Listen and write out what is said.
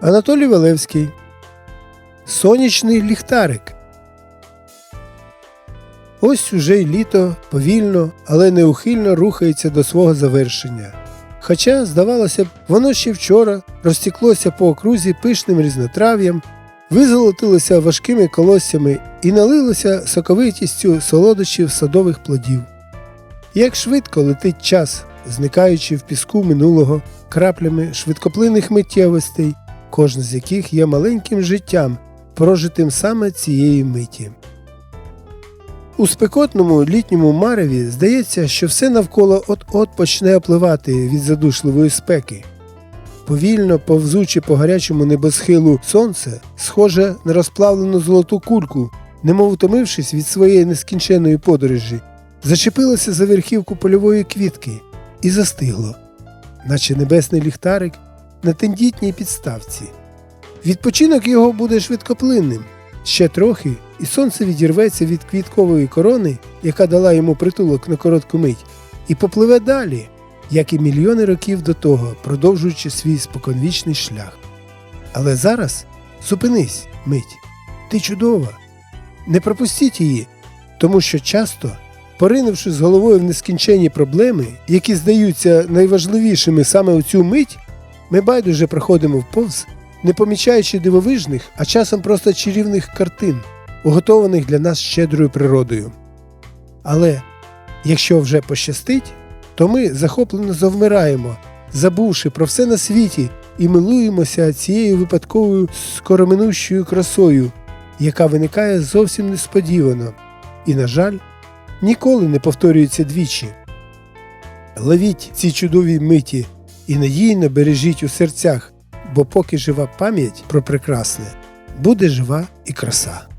Анатолій Валевський. Сонячний ліхтарик. Ось уже й літо повільно, але неухильно рухається до свого завершення. Хоча, здавалося б, воно ще вчора розтіклося по окрузі пишним різнотрав'ям, визолотилося важкими колоссями і налилося соковитістю солодощів садових плодів. Як швидко летить час, зникаючи в піску минулого краплями швидкоплинних миттєвостей, кожна з яких є маленьким життям, прожитим саме цієї миті. У спекотному літньому мареві здається, що все навколо от-от почне опливати від задушливої спеки. Повільно повзучи по гарячому небосхилу сонце, схоже на розплавлену золоту кульку, немов утомившись від своєї нескінченної подорожі, зачепилося за верхівку польової квітки і застигло, наче небесний ліхтарик на тендітній підставці. Відпочинок його буде швидкоплинним. Ще трохи, і сонце відірветься від квіткової корони, яка дала йому притулок на коротку мить, і попливе далі, як і мільйони років до того, продовжуючи свій споконвічний шлях. Але зараз зупинись, мить, ти чудова. Не пропустіть її, тому що часто, поринувши з головою в нескінченні проблеми, які здаються найважливішими саме у цю мить, ми байдуже проходимо вповз, не помічаючи дивовижних, а часом просто чарівних картин, уготованих для нас щедрою природою. Але якщо вже пощастить, то ми захоплено завмираємо, забувши про все на світі і милуємося цією випадковою скороминущою красою, яка виникає зовсім несподівано і, на жаль, ніколи не повторюється двічі. Ловіть ці чудові миті і надійно бережіть у серцях, бо поки жива пам'ять про прекрасне, буде жива і краса.